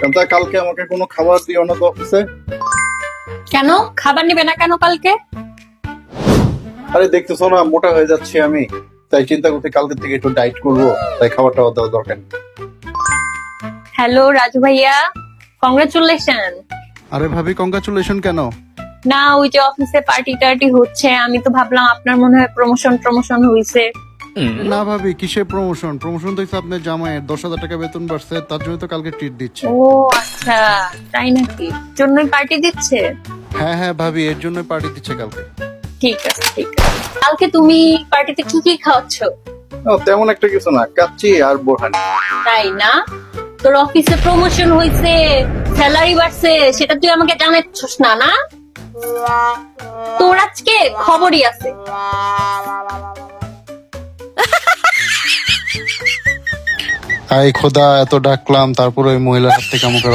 কান্তা কালকে আমাকে কোনো খাবার দিও না তো অফিসে কেন? খাবার নিবে না কেন কালকে? আরে দেখতেছো না মোটা হয়ে যাচ্ছি আমি। তাই চিন্তা করতে কালকে থেকে একটু ডাইট করব তাই খাবার টাবার দেওয়া দরকার হ্যালো রাজু ভাইয়া। কংগ্রেচুলেশন আরে ভাবি কংগ্রাচুলেশন কেন? না ওই যে অফিসে পার্টি টার্টি হচ্ছে আমি তো ভাবলাম আপনার মনে হয় প্রমোশন প্রমোশন হয়েছে না ভাবি কিসের প্রমোশন প্রমোশন তো আপনার জামাইয়ের। দশ হাজার টাকা বেতন বাড়ছে তার জন্য তো কালকে ট্রিট দিচ্ছে। ও আচ্ছা। তাই নাকি? জন্যই পার্টি দিচ্ছে? হ্যাঁ হ্যাঁ ভাবি এর জন্য পার্টি দিচ্ছে কালকে। ঠিক আছে ঠিক আছে। কালকে তুমি পার্টিতে কি কি খাওয়াচ্ছ? ও, তেমন একটা কিছু না কাচ্চি আর বোরহানি। তাই না? তোর অফিসে প্রমোশন হয়েছে স্যালারি বাড়ছে সেটা তুই আমাকে জানাচ্ছিস না না? তোর আজকে খবরই আছে। আই খোদা এত ডাকলাম তারপরে ওই মহিলার হাত থেকে আমাকে।